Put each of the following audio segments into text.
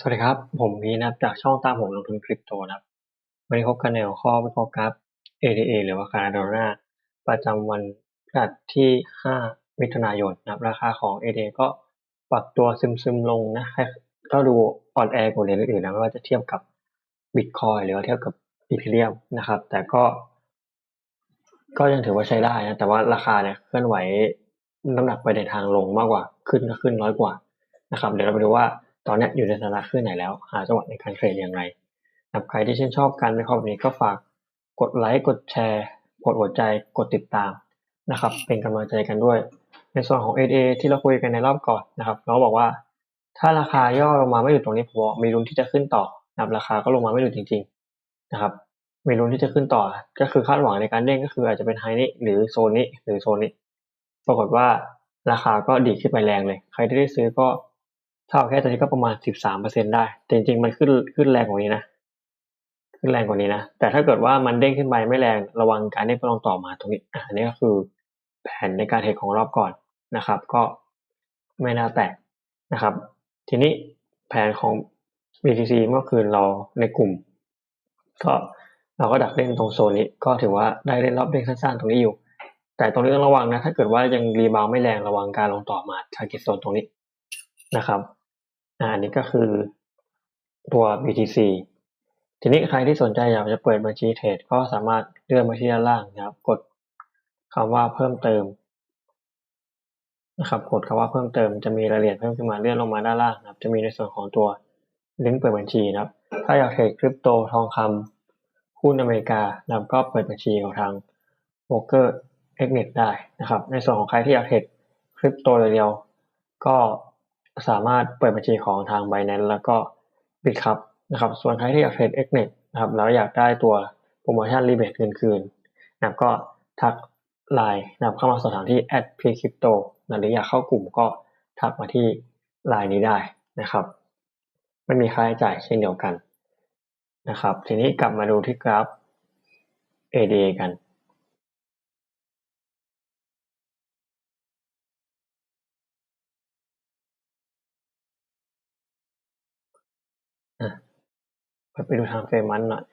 สวัสดีครับ ผมพีนะครับจากช่องตามผมลงทุนคริปโตนะครับ วันนี้พบกันในหัวข้อวิเคราะห์กราฟ ADA หรือว่าคาร์ดอลลาประจำวันพฤหัสที่ 5 มิถุนายนนะครับ ราคาของ ADA ก็ปรับตัวซึมๆลงนะก็ดูอ่อนแอกว่าเหรียญอื่นๆนะไม่ว่าจะเทียบกับ Bitcoin หรือว่าเทียบกับ Ethereum นะครับ แต่ก็ ก็ยังถือว่าใช้ได้นะแต่ว่าราคาเนี่ยเคลื่อนไหวน้ำหนักไปในทางลงมากกว่าขึ้นก็ขึ้นน้อยกว่านะครับ เดี๋ยวเราไปดูว่า ตอนนี้อยู่ในสถานะขึ้นไหนแล้ว หาจังหวะในการเทรดอย่างไรนะใครที่ชื่นชอบการวิเคราะห์แบบนี้ก็ฝากกดไลค์กดแชร์กดหัวใจกดติดตามนะครับ เป็นกำลังใจกันด้วย ในส่วนของ AA ที่เราคุยกันในรอบก่อนนะครับ เราบอกว่า ถ้าราคาย่อลงมาไม่หยุดตรงนี้ผมมีลุ้นที่จะขึ้นต่อนะครับราคาก็ลงมาไม่หยุดจริง ๆ นะครับมีลุ้นที่จะขึ้นต่อ ก็คือคาดหวังในการเด้งก็คืออาจจะเป็นไฮนี้หรือโซนนี้หรือโซนนี้ ปรากฏว่าราคาก็ดีขึ้นไปแรงเลย ใครที่ได้ซื้อก็ ถ้าเอาแค่ตอนนี้ก็ประมาณสิบสามเปอร์เซ็นได้ แต่จริงๆ มันขึ้นขึ้นแรงกว่านี้นะ ขึ้นแรงกว่านี้นะ แต่ถ้าเกิดว่ามันเด้งขึ้นไปไม่แรง ระวังการเด้งไปลงต่อมาตรงนี้ อันนี้ก็คือแผนในการเทรดของรอบก่อนนะครับ ก็ไม่น่าแตกนะครับ ทีนี้แผนของ BTC เมื่อคืนเราในกลุ่ม ก็เราก็ดักเล่นตรงโซนนี้ ก็ถือว่าได้เล่นรอบเด้งสั้นๆตรงนี้อยู่ แต่ตรงนี้ต้องระวังนะ ถ้าเกิดว่ายังรีบาวไม่แรงระวังการลงต่อมาทาร์เก็ตโซนตรงนี้นะครับ อันนี้ก็คือตัว BTC ทีนี้ใครที่สนใจอยากจะเปิดบัญชีเทรดก็สามารถเลื่อนมาที่ด้านล่างนะครับ กดคำว่าเพิ่มเติมนะครับกดคำว่าเพิ่มเติมจะมีรายละเอียดเพิ่มขึ้นมาเลื่อนลงมาด้านล่างนะครับ จะมีในส่วนของตัวลิงก์เปิดบัญชีนะครับ ถ้าอยากเทรดคริปโตทองคำหุ้นอเมริกานะครับก็เปิดบัญชีของทางโบรกเกอร์เอ็กเน็ตได้นะครับ ในส่วนของใครที่อยากเทรดคริปโตเดียวก็ สามารถเปิดบัญชีของทาง Binance แล้วก็ Bitcup นะครับ ส่วนใครที่อยากเทรด XNet นะครับแล้วอยากได้ตัวโปรโมชั่นรีเบทเงินคืนนะครับก็ทักไลน์นะครับเข้ามาสอบถามที่ at p c r y p t o นะหรืออยากเข้ากลุ่มก็ทักมาที่ไลน์นี้ได้นะครับไม่มีค่าใช้จ่ายเช่นเดียวกันนะครับ ทีนี้กลับมาดูที่กราฟ ADA กัน ไปดูทางเฟมันหน่อย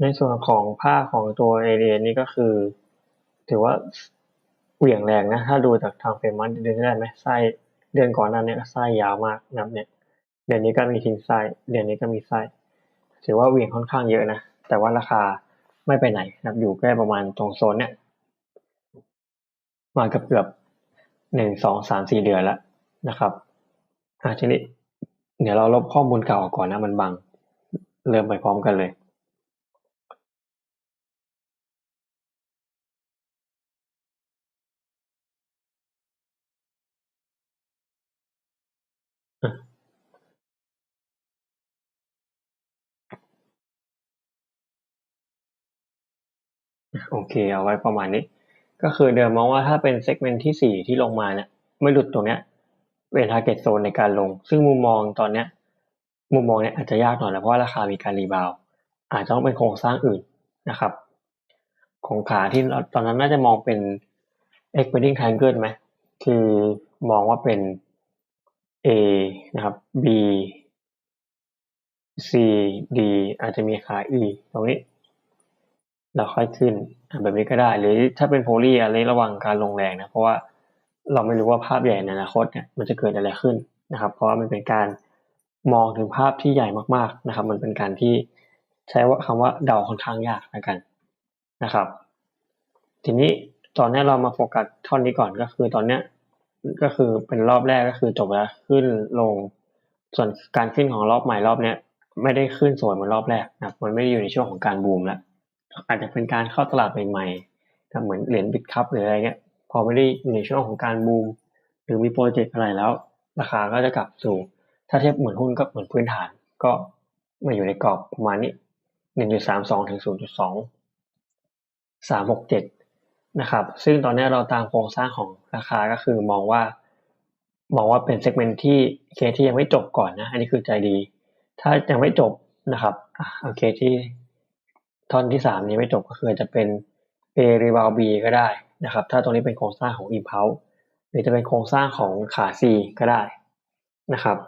ในส่วนของผ้าของตัวเอเรียนี่ก็คือ ถือว่าเหวี่ยงแรงนะ ถ้าดูจากทางเฟมันเดือนได้ไหมไส้เดือนก่อนนั้นเนี่ยไส้ยาวมากนะเนี่ยเดือนนี้ก็มีทิ้งไส้เดือนนี้ก็มีไส้ถือว่าเหวี่ยงค่อนข้างเยอะนะ แต่ว่าราคาไม่ไปไหนนะอยู่แค่ประมาณตรงโซนเนี่ย มากือบเกือบหนึ่งสองสามสี่เดือนแล้วนะครับอ่าทีนี้เดี๋ยวเราลบข้อมูลเก่าก่อนนะมันบัง เริ่มไปพร้อมกันเลย โอเค เอาไว้ประมาณนี้ ก็คือเดิมมองว่าถ้าเป็นเซกเมนต์ที่สี่ที่ลงมาเนี่ยไม่หลุดตรงเนี้ยเป็นทาร์เก็ตโซนในการลง ซึ่งมุมมองตอนเนี้ย มุมมองเนี้ยอาจจะยากหน่อยนะเพราะว่าราคามีการรีบาวอาจจะต้องเป็นโครงสร้างอื่นนะครับ ของขาที่ตอนนั้นน่าจะมองเป็น expanding triangle ไหมคือมองว่าเป็น A นะครับ B C D อาจจะมีขา E ตรงนี้ เราค่อยขึ้นแบบนี้ก็ได้ หรือถ้าเป็นโพลีอะไรระวังการลงแรงนะเพราะว่าเราไม่รู้ว่าภาพใหญ่ในอนาคตเนี่ยมันจะเกิดอะไรขึ้นนะครับ เพราะว่ามันเป็นการมองถึงภาพที่ใหญ่มากๆนะครับ มันเป็นการที่ใช้ว่าคำว่าเดาค่อนข้างยากแล้วกันนะครับ ทีนี้ตอนนี้เรามาโฟกัสท่อนนี้ก่อนก็คือตอนเนี้ยก็คือเป็นรอบแรกก็คือจบแล้วขึ้นลง ส่วนการขึ้นของรอบใหม่รอบเนี้ยไม่ได้ขึ้นสวยเหมือนรอบแรกนะมันไม่ได้อยู่ในช่วงของการบูมแล้ว อาจจะเป็นการเข้าตลาดใหม่ๆเหมือนเหรียญบิตคัพหรืออะไรเงี้ย พอไม่ได้ในช่วงของการบูมหรือมีโปรเจกต์อะไรแล้ว ราคาก็จะกลับสู่ ถ้าเทียบเหมือนหุ้นก็เหมือนพื้นฐาน ก็มาอยู่ในกรอบประมาณนี้หนึ่งจุดสามสองถึงศูนย์จุดสองสามหกเจ็ดนะครับ ซึ่งตอนนี้เราตามโครงสร้างของราคาก็คือมองว่ามองว่าเป็นเซกเมนต์ที่เคที่ยังไม่จบก่อนนะ อันนี้คือใจดี ถ้ายังไม่จบนะครับโอเคที่ ท่อนที่สามนี้ไม่จบก็คือจะเป็น A rebound B ก็ได้นะครับ ถ้าตรงนี้เป็นโครงสร้างของ impulse หรือจะเป็นโครงสร้างของขา C ก็ได้นะครับ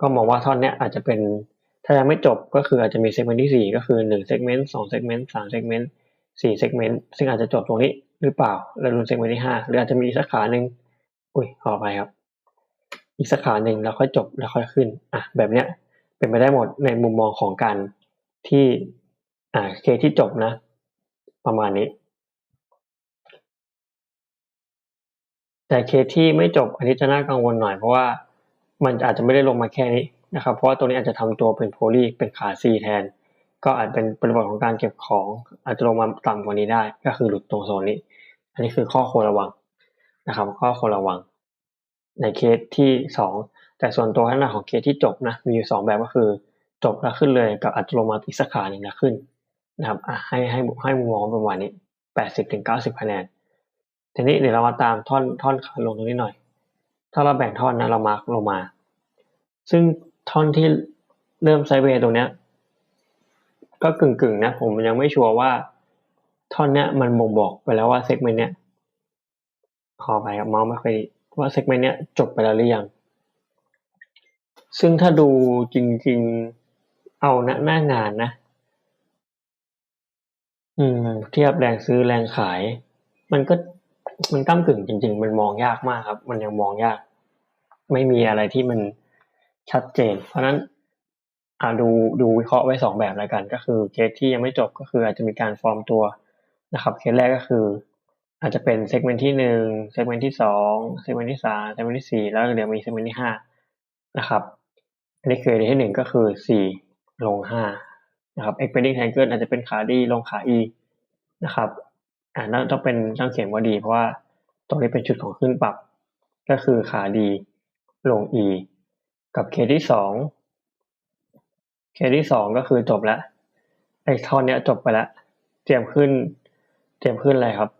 ก็มองว่าท่อนนี้อาจจะเป็นถ้ายังไม่จบก็คืออาจจะมีเซกเมนต์ที่สี่ก็คือหนึ่งเซกเมนต์สองเซกเมนต์สามเซกเมนต์สี่เซกเมนต์ซึ่งอาจจะจบตรงนี้หรือเปล่า แล้วรุนเซกเมนต์ที่ห้าหรืออาจจะมีอีกสักขาหนึ่งอุ้ยขอไปครับ อีกสักขาหนึ่งแล้วค่อยจบแล้วค่อยขึ้นอะแบบเนี้ยเป็นไปได้หมดในมุมมองของการที่ อ่าเคที่จบนะ ประมาณนี้ แต่เคสที่ไม่จบอันนี้จะน่ากังวลหน่อยเพราะว่ามันอาจจะไม่ได้ลงมาแค่นี้นะครับ เพราะว่าตัวนี้อาจจะทำตัวเป็นโพลีเป็นขา C แทน ก็อาจเป็นบริบทของการเก็บของ อาจจะลงมาต่ำกว่านี้ได้ ก็คือหลุดตรงโซนนี้ อันนี้คือข้อควรระวังนะครับ ข้อควรระวัง ในเคสที่สองแต่ส่วนตัวขนาดของเคสที่จบนะมีอยู่สองแบบก็คือ จบแล้วขึ้นเลยกับอาจจะลงมาอีกสักขาหนึ่งแล้วขึ้น นะครับให้ให้ให้มุมมองประมาณนี้แปดสิบถึงเก้าสิบคะแนนทีนี้เดี๋ยวเรามาตามท่อนท่อนขาลงตรงนี้หน่อย ถ้าเราแบ่งท่อนนะเรามาร์กลงมา ซึ่งท่อนที่เริ่มไซเวย์ตรงเนี้ยก็กึ่งกึ่งๆนะผมยังไม่ชัวร์ว่าท่อนเนี้ยมันบ่งบอกไปแล้วว่าเซกเมนต์เนี้ยขอไปครับเมาส์ไม่ค่อยดีว่าเซกเมนต์เนี้ยจบไปแล้วหรือยัง ซึ่งถ้าดูจริงๆเอาณหน้างานนะ อืม เทียบแรงซื้อแรงขาย มันก็ มันก้ากึ่งจริง ๆ มันมองยากมากครับ มันยังมองยาก ไม่มีอะไรที่มันชัดเจน เพราะฉะนั้นอ่าดูดูวิเคราะห์ไว้สองแบบแล้วกัน ก็คือเคสที่ยังไม่จบก็คืออาจจะมีการฟอร์มตัวนะครับเคสแรกก็คือ อาจจะเป็นเซกเมนต์ที่หนึ่งเซกเมนต์ที่สองเซกเมนต์ที่สามเซกเมนต์ที่สี่แล้วเดี๋ยวมีเซกเมนต์ที่ห้านะครับอันนี้คือที่หนึ่งก็คือสี่ลงห้า นะครับ expanding triangle อาจจะเป็นขาดีลงขา e นะครับอ่านั่นต้องเป็นต้องเขียนว่าดี เพราะว่าตรงนี้เป็นจุดของขึ้นปรับ ก็คือขาดีลง e กับเคที่สองเคที่สองก็คือจบแล้วไอ้ท่อนเนี้ยจบไปแล้วเตรียมขึ้น เตรียมขึ้นอะไรครับ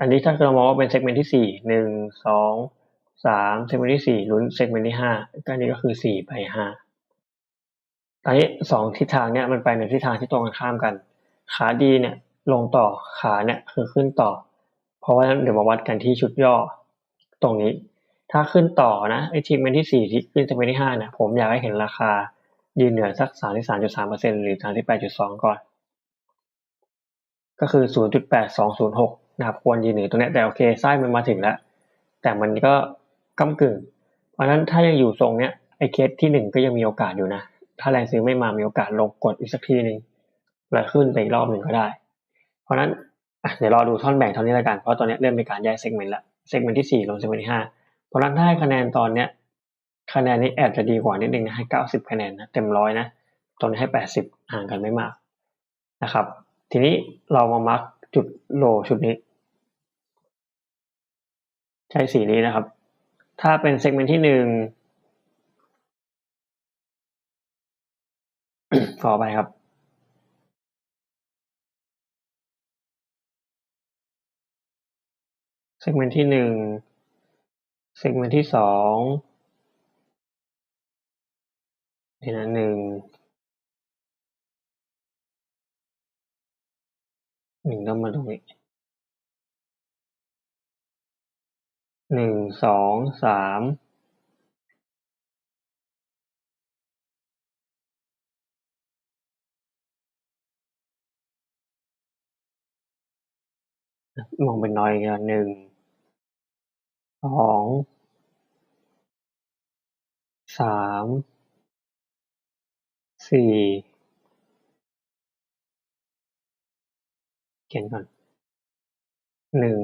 อันนี้ถ้าเรามองว่าเป็นเซกเมนต์ที่สี่หนึ่งสองสามเซกเมนต์ที่สี่ลุ้นเซกเมนต์ที่ห้าก็อันนี้ก็คือสี่ไปห้า อันนี้สองทิศทางเนี้ยมันไปในทิศทางที่ตรงกันข้ามกัน ขาดีเนี่ยลงต่อขาเนี่ยคือขึ้นต่อ เพราะว่าเดี๋ยวมาวัดกันที่ชุดย่อตรงนี้ ถ้าขึ้นต่อนะไอทีมเมนที่สี่ที่ขึ้นเซกเมนที่ห้าเนี่ยผมอยากให้เห็นราคายืนเหนือสักสามที่สามจุดสามเปอร์เซ็นหรือสามที่แปดจุดสองก่อน ก็คือศูนย์จุดแปดสองศูนย์หกนะครับควรยืนเหนือตรงนี้แต่โอเคไส้มันมาถึงแล้ว แต่มันก็ก้ากึ่ง เพราะฉะนั้นถ้ายังอยู่ทรงเนี้ยไอเคสที่หนึ่งก็ยังมีโอกาสอยู่นะ ถ้าแรงซื้อไม่มามีโอกาสลงกดอีกสักทีหนึ่งแล้วขึ้นไปอีกรอบหนึ่งก็ได้ เพราะนั้นเดี๋ยวรอดูท่อนแบ่งเท่านี้แล้วกัน เพราะตอนนี้เริ่มมีการแยกเซกเมนต์ละเซกเมนต์ที่สี่ลงเซกเมนต์ที่ห้าเพราะนั้นถ้าให้คะแนนตอนเนี้ยคะแนนนี้แอบจะดีกว่านิดนึงนะให้เก้าสิบคะแนนนะเต็มร้อยนะตอนนี้ให้แปดสิบห่างกันไม่มากนะครับ ทีนี้เรามามาร์กจุดโลชุดนี้ ใช้สีนี้นะครับ ถ้าเป็นเซกเมนต์ที่หนึ่ง ขอไปครับเซกเมนต์ที่หนึ่งเซกเมนต์ที่สองนี่นะหนึ่งหนึ่งต้องมาตรงนี้หนึ่งสองสาม มองเป็นน้อยกันหนึ่ง สอง สาม สี่ เขียนก่อน หนึ่ง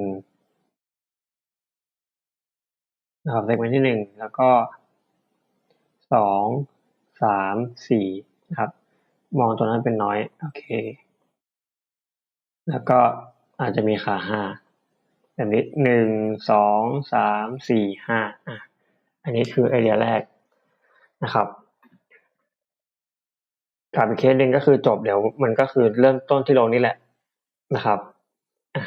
นะครับเซกเมนต์ที่หนึ่งแล้วก็สองสามสี่นะครับ มองตัวนั้นเป็นน้อย โอเค แล้วก็ อาจจะมีขาห้าแบบนี้หนึ่งสองสามสี่ห้าอะอันนี้คือไอเดียแรกนะครับกับอีกเคสหนึ่งก็คือจบเดี๋ยวมันก็คือเริ่มต้นที่โลนี่แหละนะครับอะ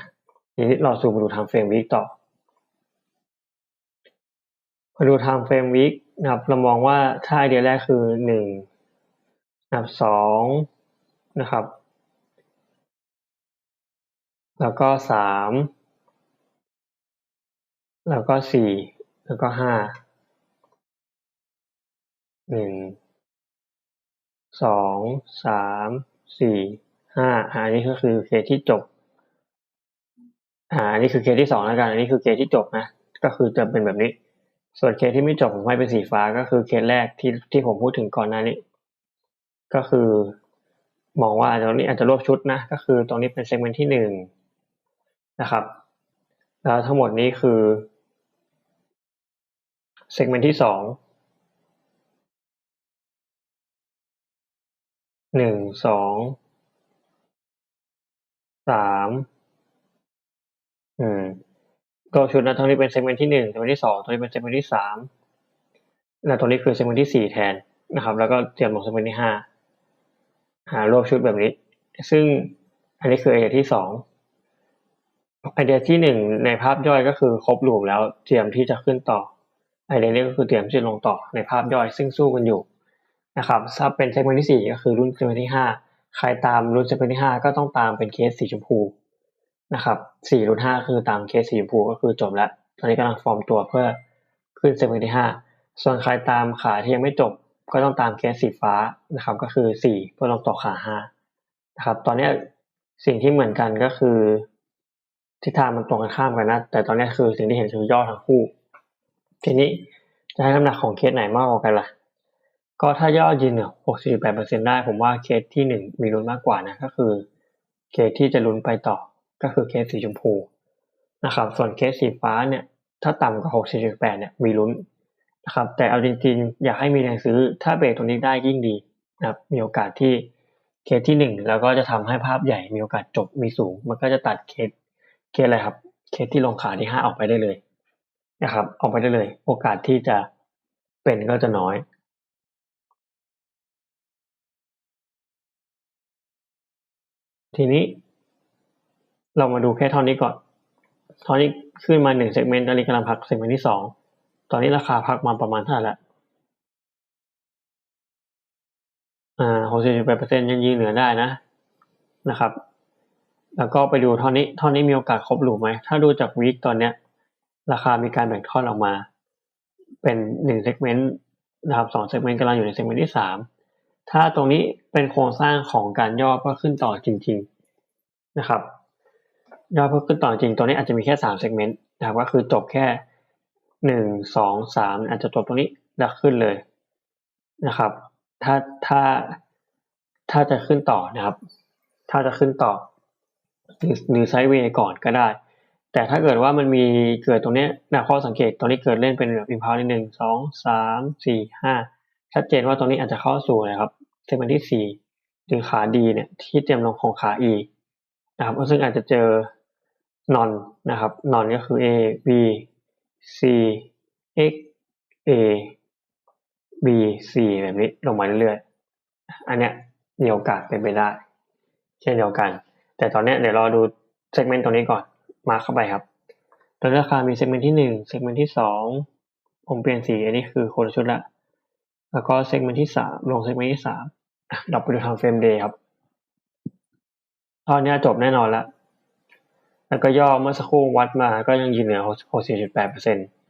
ทีนี้เราซูมมาดูทางเฟรมวิกต่อมาดูทางเฟรมวิกนะครับเรามองว่าถ้าไอเดียแรกคือหนึ่งนะครับสองนะครับ แล้วก็สามแล้วก็สี่แล้วก็ห้าหนึ่งสองสามสี่ห้าอันนี้ก็คือเคสที่จบอ่าอันนี้คือเคสที่สองแล้วกัน อันนี้คือเคสที่จบนะก็คือจะเป็นแบบนี้ ส่วนเคสที่ไม่จบผมให้เป็นสีฟ้าก็คือเคสแรกที่ที่ผมพูดถึงก่อนหน้านี้ ก็คือมองว่าตรงนี้อาจจะรวบชุดนะ ก็คือตรงนี้เป็นเซกเมนต์ที่หนึ่ง นะครับแล้วทั้งหมดนี้คือเซกเมนต์ที่สองหนึ่งสองสามอืมตัวชุดนะตรงนี้เป็นเซกเมนต์ที่หนึ่งเซกเมนต์ที่สองตรงนี้เป็นเซกเมนต์ที่สามแล้วตรงนี้คือเซกเมนต์ที่สี่แทนนะครับ แล้วก็เตรียมลงเซกเมนต์ที่ห้าหารวบชุดแบบนี้ ซึ่งอันนี้คือไอเดียที่สอง ไอเดียที่หนึ่งในภาพย่อยก็คือครบรูปแล้วเตรียมที่จะขึ้นต่อ ไอเดียนี้ก็คือเตรียมที่จะลงต่อในภาพย่อยซึ่งสู้กันอยู่นะครับถ้าเป็นเซกเมนต์ที่สี่ก็คือรุ่นเซกเมนต์ที่ห้าใครตามรุ่นเซกเมนต์ที่ห้าก็ต้องตามเป็นเคสสีชมพูนะครับสี่รุ่นห้าคือตามเคสสีชมพูก็คือจบแล้ว ตอนนี้กำลังฟอร์มตัวเพื่อขึ้นเซกเมนต์ที่ห้าส่วนใครตามขาที่ยังไม่จบ ก็ต้องตามเคสสีฟ้านะครับก็คือสี่เพื่อลงต่อขาห้านะครับตอนนี้สิ่งที่เหมือนกันก็คือ ทิศทางมันตรงกันข้ามกันนะ แต่ตอนนี้คือสิ่งที่เห็นคือย่อทั้งคู่ ทีนี้จะให้น้ำหนักของเคสไหนมากกว่ากันล่ะ ก็ถ้าย่อยืนเนี่ยหกสิบแปดเปอร์เซ็นได้ผมว่าเคสที่หนึ่งมีลุ้นมากกว่านะก็คือ เคสที่จะลุ้นไปต่อก็คือเคสสีชมพูนะครับ ส่วนเคสสีฟ้าเนี่ย ถ้าต่ำกว่าหกสิบแปดเนี่ยมีลุ้นนะครับ แต่เอาจริงๆ อยากให้มีแรงซื้อ ถ้าเบรกตรงนี้ได้ยิ่งดีนะครับ มีโอกาสที่เคสที่หนึ่งแล้วก็จะทำให้ภาพใหญ่มีโอกาสจบมีสูง มันก็จะตัดเคส เคสอะไรครับ เคสที่ลงขาที่ห้าออกไปได้เลยนะครับออกไปได้เลย โอกาสที่จะเป็นก็จะน้อยทีนี้ เรามาดูแค่ท่อนนี้ก่อนท่อนนี้ขึ้นมาหนึ่งเซกเมนต์ตอนนี้กำลังพักเซกเมนต์ที่สองตอนนี้ราคาพักมาประมาณเท่าไหร่ละอ่าหกสิบแปดเปอร์เซ็นต์ยังยืนเหนือได้นะนะครับ แล้วก็ไปดูท่อนนี้ท่อนนี้มีโอกาสครบหลูไหม ถ้าดูจากวีคตอนเนี้ย ราคามีการแบ่งท่อนออกมา เป็นหนึ่งเซกเมนต์นะครับสองเซกเมนต์กำลังอยู่ในเซกเมนต์ที่สามถ้าตรงนี้เป็นโครงสร้างของการย่อเพื่อขึ้นต่อจริง ๆนะครับ ย่อเพื่อขึ้นต่อจริงตัวนี้อาจจะมีแค่สามเซกเมนต์นะครับก็คือจบแค่หนึ่งสองสามอาจจะจบตรงนี้แล้วขึ้นเลยนะครับ ถ้าถ้าถ้าจะขึ้นต่อนะครับ ถ้าจะขึ้นต่อ หรือไซด์เวย์ก่อนก็ได้ แต่ถ้าเกิดว่ามันมีเกิดตรงนี้นะข้อสังเกตตรงนี้เกิดเล่นเป็นแบบอิมพาวนิดหนึ่งสองสามสี่ห้าชัดเจนว่าตรงนี้อาจจะเข้าสู่นะครับเซกเมนต์ที่สี่หรือขาดีเนี่ยที่เตรียมลงของขา E นะครับซึ่งอาจจะเจอนอนนะครับนอนก็คือ A B C X A B C แบบนี้ลงมาเรื่อยๆ อันเนี้ยมีโอกาสเป็นไปได้ เช่นเดียวกัน แต่ตอนนี้เดี๋ยวเรอดูเซกเมนต์ตรงนี้ก่อน มาเข้าไปครับตอนราคามีเซกเมนต์ที่หนึ่งเซกเมนต์ที่สองผมเปลี่ยนสีอันนี้คือคนชุดละ แล้วก็เซกเมนต์ที่สามลงเซกเมนต์ที่สามเราไปดูทางเฟรมเดย์ครับตอนนี้จบแน่นอนล้วแล้วก็ย่อเมื่อสักครู่วัดมาก็ยังยืนเหนือ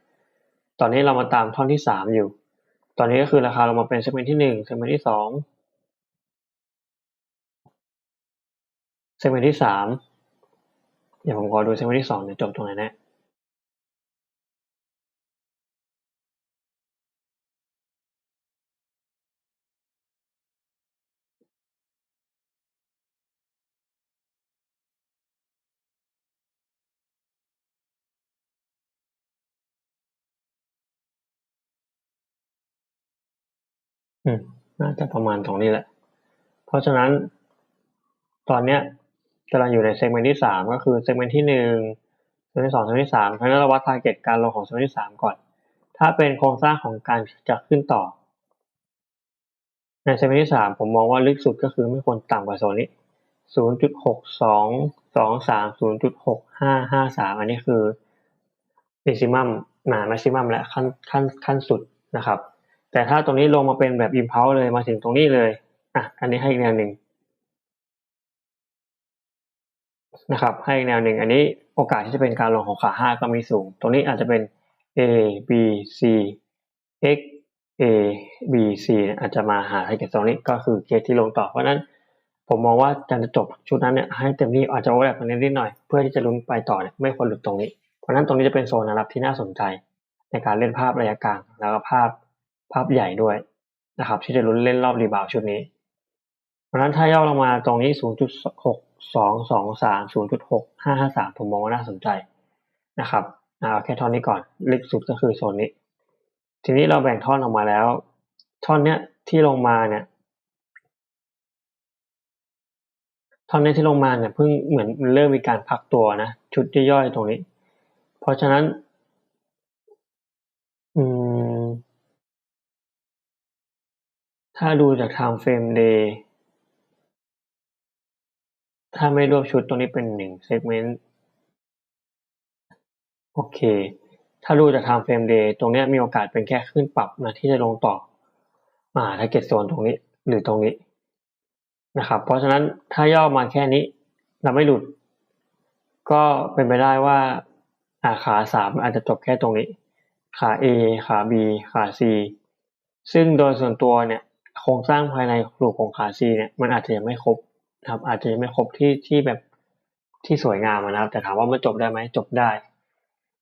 64.8%ตอนนี้เรามาตามท่อนที่สามอยู่ ตอนนี้ก็คือราคาลงมาเป็นเซกเมนต์ที่หนึ่งเซกเมนต์ที่สอง เซกเมนต์ที่สามเดี๋ยวผมขอดูเซกเมนต์ที่สองจะจบตรงไหนนะอืมน่าจะประมาณตรงนี้แหละ เพราะฉะนั้น ตอนเนี้ย กำลังอยู่ในเซกเมนต์ที่สามก็คือเซกเมนต์ที่หนึ่งเซกเมนต์ที่สองเซกเมนต์ที่สามเพราะฉะนั้นเราวัดทาร์เก็ตการลงของเซกเมนต์ที่สามก่อน ถ้าเป็นโครงสร้างของการจะขึ้นต่อ ในเซกเมนต์ที่สามผมมองว่าลึกสุดก็คือไม่ควรต่ำกว่าโซนนี้ศูนย์จุดหกสองสองสามศูนย์จุดหกห้าห้าสามอันนี้คือ maximum หนา maximum และขั้นขั้นขั้นสุดนะครับ แต่ถ้าตรงนี้ลงมาเป็นแบบ impulse เลยมาถึงตรงนี้เลยอะอันนี้ให้อีกแนวหนึ่ง นะครับให้แนวหนึ่งอันนี้โอกาสที่จะเป็นการลงของขาห้าก็มีสูง ตรงนี้อาจจะเป็น A B C X A B C อาจจะมาหาให้เก็ตตรงนี้ก็คือเคสที่ลงต่อเพราะนั้น ผมมองว่าการจะจบชุดนั้นเนี่ยให้เต็มที่อาจจะโอเวอร์แลปตรงนี้นิดหน่อย เพื่อที่จะลุ้นไปต่อเนี่ยไม่ควรหลุดตรงนี้ เพราะนั้นตรงนี้จะเป็นโซนนะครับที่น่าสนใจ ในการเล่นภาพระยะกลางแล้วก็ภาพภาพใหญ่ด้วยนะครับ ที่จะลุ้นเล่นรอบรีบาวชุดนี้ เพราะนั้นถ้าย่อลงมาตรงนี้ 0.6 0.6223 0.6553ผมมองว่าน่าสนใจนะครับเอาแค่ท่อนนี้ก่อนลึกสุดก็คือโซนนี้ ทีนี้เราแบ่งท่อนออกมาแล้ว ท่อนเนี้ยที่ลงมาเนี่ยท่อนนี้ที่ลงมาเนี่ยเพิ่งเหมือนเริ่มมีการพักตัวนะชุดย่อยๆตรงนี้ เพราะฉะนั้น อืม ถ้าดูจาก time frame day ถ้าไม่รวบชุดตรงนี้เป็นหนึ่ง segment โอเค ถ้าดูจาก time frame day ตรงนี้มีโอกาสเป็นแค่ขึ้นปรับนะที่จะลงต่อมาถ้าเก็ตโซนตรงนี้หรือตรงนี้นะครับ เพราะฉะนั้นถ้าย่อมาแค่นี้เราไม่หลุด ก็เป็นไปได้ว่าอาขาสามอาจจะจบแค่ตรงนี้ ขา A ขา B ขา C ซึ่งโดยส่วนตัวเนี่ยโครงสร้างภายในกลุ่มของขา C เนี่ยมันอาจจะยังไม่ครบ ครับ อาจจะยังไม่ครบที่ที่แบบที่สวยงามนะครับ แต่ถามว่ามันจบได้ไหมจบได้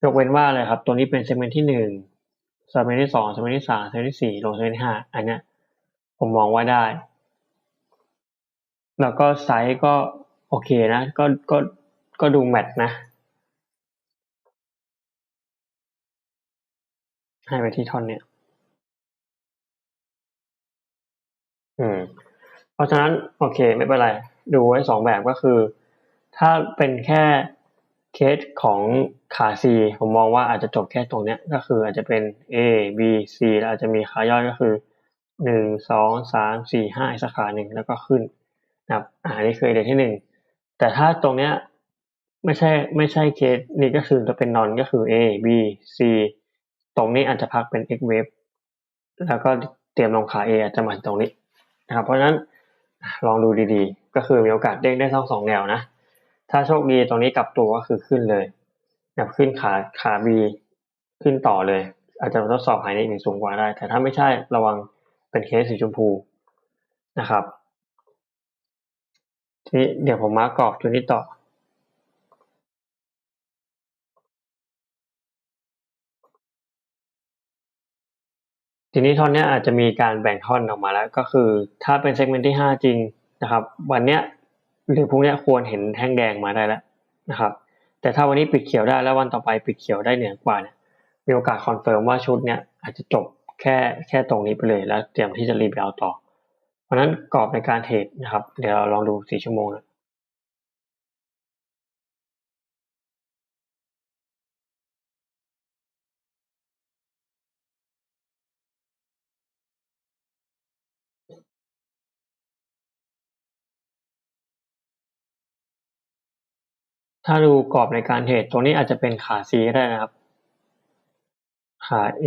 ยกเว้นว่าอะไรครับ ตัวนี้เป็นเซกเมนต์ที่หนึ่งเซกเมนต์ที่สองเซกเมนต์ที่สามเซกเมนต์ที่สี่ลงเซกเมนต์ที่ห้าอันเนี้ยผมมองว่าได้ แล้วก็ไซส์ก็โอเคนะ ก็ก็ก็ดูแมทนะ ให้ไปที่ท่อนเนี้ยอืม ราะฉะนั้นโอเคไม่เป็นไร ดูไว้สองแบบก็คือ ถ้าเป็นแค่เคสของขา C ผมมองว่าอาจจะจบแค่ตรงเนี้ยก็คืออาจจะเป็น A B C แล้วอาจจะมีขาย่อยก็คือหนึ่งสองสามสี่ห้าสาขาหนึ่งแล้วก็ขึ้นนะครับอ่านี่คือเดทที่หนึ่งแต่ถ้าตรงเนี้ยไม่ใช่ไม่ใช่เคสนี่ก็คือจะเป็นนอนก็คือ A B C ตรงนี้อาจจะพักเป็น X wave แล้วก็เตรียมลงขา A อาจจะมาตรงนี้นะครับเพราะฉะนั้น ลองดูดีๆ ก็คือมีโอกาสเด้งได้ทั้งสองแนวนะ ถ้าโชคดีตรงนี้กลับตัวก็คือขึ้นเลยแบบขึ้นขาขาบีขึ้นต่อเลย อาจจะทดสอบหายในหนึ่งสูงกว่าได้ แต่ถ้าไม่ใช่ระวังเป็นเคสสีชมพูนะครับทีนี้เดี๋ยวผมมาร์กกรอบตัวนี้ต่อ ทีนี้ท่อนนี้อาจจะมีการแบ่งท่อนออกมาแล้ว ก็คือถ้าเป็นเซกเมนต์ที่ห้าจริงนะครับ วันเนี้ยหรือพรุ่งนี้ควรเห็นแท่งแดงมาได้แล้วนะครับ แต่ถ้าวันนี้ปิดเขียวได้แล้ววันต่อไปปิดเขียวได้เหนือกว่าเนี่ยมีโอกาสคอนเฟิร์มว่าชุดเนี้ยอาจจะจบแค่แค่ตรงนี้ไปเลยแล้วเตรียมที่จะรีบาวต่อ เพราะนั้นกรอบในการเทรดนะครับ เดี๋ยวเราลองดูสี่ชั่วโมงนะ ถ้าดูกรอบในการเทรดตรงนี้อาจจะเป็นขา C ได้นะครับ ขา A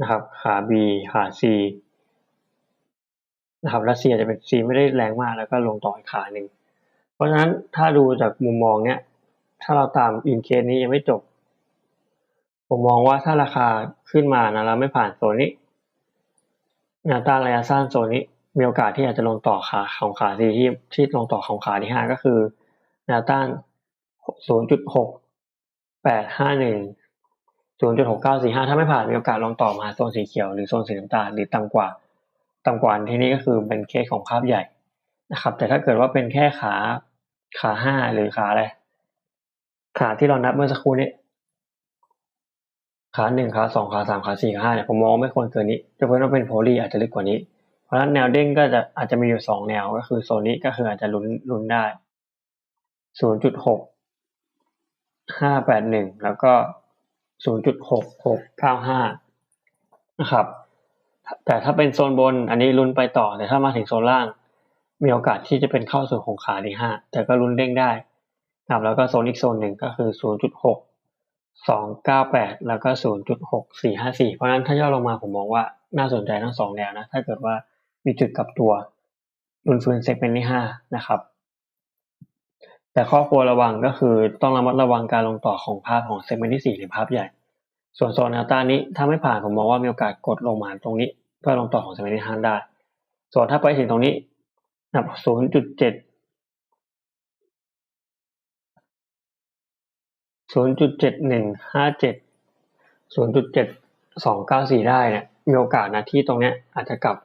นะครับ ขา B ขา C นะครับแล้ว C อาจจะเป็น C ไม่ได้แรงมากแล้วก็ลงต่ออีกขาหนึ่ง เพราะฉะนั้นถ้าดูจากมุมมองเนี้ย ถ้าเราตามอินเคสนี้ยังไม่จบ ผมมองว่าถ้าราคาขึ้นมานะแล้วไม่ผ่านโซนนี้แนวต้านระยะสั้นโซนนี้มีโอกาสที่อาจจะลงต่อขาของขา C ที่ที่ลงต่อของขาที่ห้าก็คือ แนวต้าน 0.6851 0.6945 ถ้าไม่ผ่านมีโอกาสลองต่อมาโซนสีเขียวหรือโซนสีน้ำตาลหรือต่ำกว่าต่ำกว่าที่นี้ก็คือเป็นเคสของภาพใหญ่นะครับ แต่ถ้าเกิดว่าเป็นแค่ขาขาห้าหรือขาอะไรขาที่เรานับเมื่อสักครู่นี้ขาหนึ่งขาสองขาสามขาสี่ขาห้าเนี่ยผมมองไม่ควรเกินนี้จะเพิ่มว่าเป็นโพลีอาจจะลึกกว่านี้ เพราะฉะนั้นแนวเด้งก็จะอาจจะมีอยู่สองแนวก็คือโซนนี้ก็คืออาจจะลุ้นลุ้นได้ ศูนย์จุดหกห้าแปดหนึ่งแล้วก็ศูนย์จุดหกหกเก้าห้านะครับ แต่ถ้าเป็นโซนบนอันนี้ลุ้นไปต่อแต่ถ้ามาถึงโซนล่าง มีโอกาสที่จะเป็นเข้าสู่ของขาที่ห้าแต่ก็ลุ้นเด้งได้ครับแล้วก็โซนอีกโซนหนึ่งก็คือศูนย์จุดหกสองเก้าแปดแล้วก็ศูนย์จุดหกสี่ห้าสี่เพราะฉะนั้นถ้าย่อลงมาผมมองว่าน่าสนใจทั้งสองแนวนะ ถ้าเกิดว่ามีจุดกลับตัวลุนฟื้นเซกเป็นที่ห้านะครับ แต่ข้อควรระวังก็คือต้องระมัดระวังการลงต่อของภาพของเซกเมนต์ที่สี่หรือภาพใหญ่ ส่วนโซนแนวต้านนี้ถ้าไม่ผ่านผมมองว่ามีโอกาสกดลงมาตรงนี้ เพื่อลงต่อของเซกเมนต์ที่ห้าได้ ส่วนถ้าไปถึงตรงนี้นับศูนย์จุดเจ็ดศูนย์จุดเจ็ดหนึ่งห้าเจ็ดศูนย์จุดเจ็ดสองเก้าสี่ได้เนี่ยมีโอกาสนะที่ตรงเนี้ยอาจจะกลับ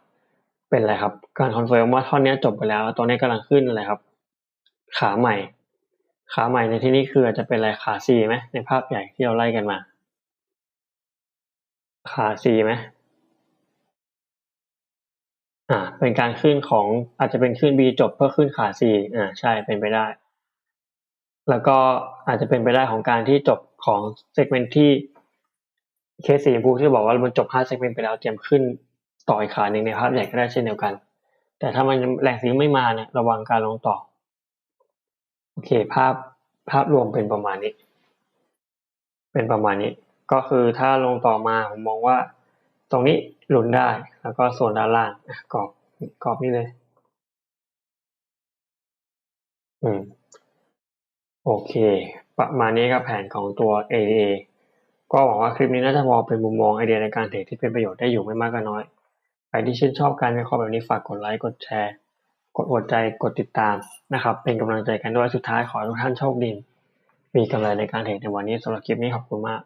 เป็นอะไรครับ การคอนเฟิร์มว่าท่อนนี้จบไปแล้วตัวนี้กำลังขึ้นอะไรครับ ขาใหม่ ขาใหม่ในที่นี้คืออาจจะเป็นอะไรขาซีไหมในภาพใหญ่ที่เราไล่กันมา ขาซีไหมอ่า เป็นการขึ้นของอาจจะเป็นขึ้น B จบเพื่อขึ้นขา C อ่า ใช่เป็นไปได้ แล้วก็อาจจะเป็นไปได้ของการที่จบของเซกเมนต์ที่เคสสีชมพูที่บอกว่ามันจบ5เซกเมนต์ไปแล้วเตรียมขึ้นต่ออีกขาหนึ่งในภาพใหญ่ก็ได้เช่นเดียวกัน แต่ถ้ามันแรงซื้อไม่มาเนี่ยระวังการลงต่อ โอเค ภาพภาพรวมเป็นประมาณนี้ เป็นประมาณนี้ ก็คือถ้าลงต่อมาผมมองว่า ตรงนี้หลุนได้ แล้วก็ส่วนด้านล่างกรอบกรอบนี้เลย อืม โอเค ประมาณนี้ครับแผนของตัว ADA ก็หวังว่าคลิปนี้น่าจะมองเป็นมุมมองไอเดียในการเทรดที่เป็นประโยชน์ได้อยู่ไม่มากก็น้อย ใครที่ชื่นชอบการวิเคราะห์แบบนี้ฝากกดไลค์ กดแชร์ กดหัวใจกดติดตามนะครับ เป็นกำลังใจกันด้วยสุดท้ายขอทุกท่านโชคดีมีกำไรในการเทรดในวันนี้สำหรับคลิปนี้ขอบคุณมาก